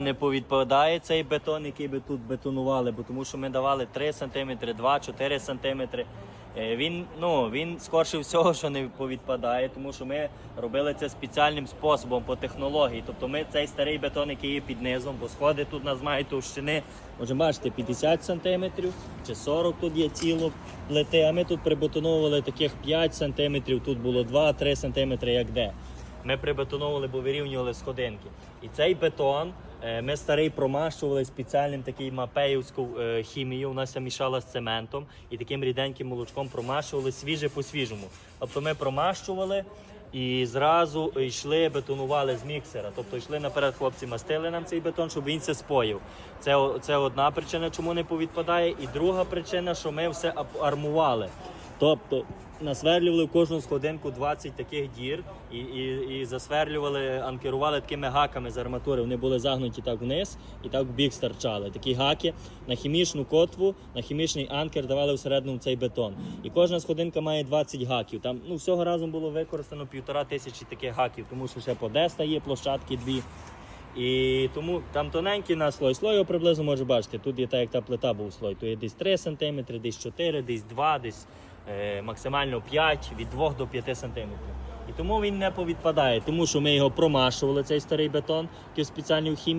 Не повідповідає цей бетон, який би тут бетонували, бо тому що ми давали 3 см, 2, 4 см. Він, ну, він скорше всього, що не повідпадає, тому що ми робили це спеціальним способом по технології. Тобто ми цей старий бетон, який є під низом, бо сходи тут нас мають товщини, може бачите, 50 см чи 40 тут є ціло плити, а ми тут прибетоновували таких 5 см, тут було 2-3 см, як де. Ми прибетоновували, бо вирівнювали сходинки. І цей бетон е, ми старий промащували спеціальним таким мапеївською е, хімією. У нас мішала з цементом і таким ріденьким молочком промащували свіже по свіжому. Тобто ми промащували і зразу йшли, бетонували з міксера. Тобто йшли наперед, хлопці мастили нам цей бетон, щоб він це споїв. Це, це одна причина, чому не повідпадає. І друга причина, що ми все армували. Тобто насверлювали в кожну сходинку 20 таких дір і, і, і засверлювали, анкерували такими гаками з арматури. Вони були загнуті так вниз і так в бік стирчали. Такі гаки на хімічну котву, на хімічний анкер давали всередину цей бетон. І кожна сходинка має 20 гаків. Там ну, всього разом було використано півтора тисячі таких гаків, тому що ще Подеста є, площадки дві. І тому там тоненький на слой. Слой його приблизно може бачити. Тут є так, як та плита був слой. То є десь 3 см, десь 4, десь 2, десь максимально 5, від 2 до 5 см. І тому він не повідпадає, тому що ми його промашували, цей старий бетон, який спеціальний хімії.